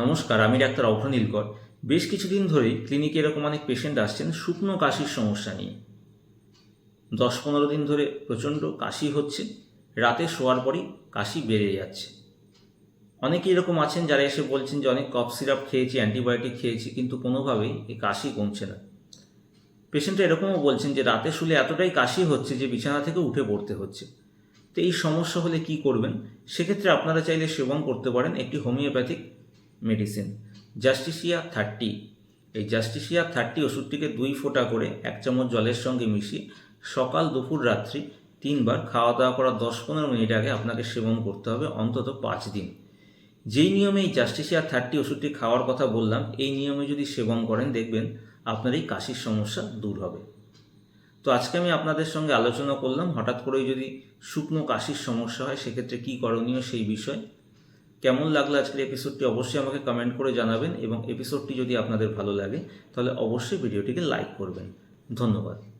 নমস্কার, আমি ডাক্তার অভ্র নীলকর। বেশ কিছুদিন ধরেই ক্লিনিকে এরকম অনেক পেশেন্ট আসছেন শুকনো কাশির সমস্যা নিয়ে। দশ পনেরো দিন ধরে প্রচণ্ড কাশি হচ্ছে, রাতে শোয়ার পরই কাশি বেড়ে যাচ্ছে। অনেকে এরকম আছেন যারা এসে বলছেন যে, অনেক কফ সিরাপ খেয়েছি অ্যান্টিবায়োটিক খেয়েছি, কিন্তু কোনোভাবেই এই কাশি কমছে না। পেশেন্টরা এরকমও বলছেন যে, রাতে শুলে এতটাই কাশি হচ্ছে যে, বিছানা থেকে উঠে পড়তে হচ্ছে। তো এই সমস্যা হলে কি করবেন? সেক্ষেত্রে আপনারা চাইলে সেবন করতে পারেন। একটি হোমিওপ্যাথিক মেডিসিন জাস্টিসিয়া থার্টি এই জাস্টিসিয়া থার্টি ওষুধটিকে দুই ফোঁটা করে এক চামচ জলের সঙ্গে মিশিয়ে সকাল দুপুর রাত্রি তিনবার খাওয়া দাওয়া করার দশ পনেরো মিনিট আগে আপনাকে সেবন করতে হবে, অন্তত পাঁচ দিন। যেই নিয়মে এই জাস্টিসিয়া থার্টি ওষুধটি খাওয়ার কথা বললাম, এই নিয়মে যদি সেবন করেন, দেখবেন আপনার এই কাশির সমস্যা দূর হবে। তো আজকে আমি আপনাদের সঙ্গে আলোচনা করলাম, হঠাৎ করেই যদি শুকনো কাশির সমস্যা হয়, সেক্ষেত্রে কী করণীয় সেই বিষয় কেমন লাগল আজকের এপিসোডটি অবশ্যই আমাকে কমেন্ট করে জানাবেন এবং এপিসোডটি যদি আপনাদের ভালো লাগে, তাহলে অবশ্যই ভিডিওটিকে লাইক করবেন। ধন্যবাদ।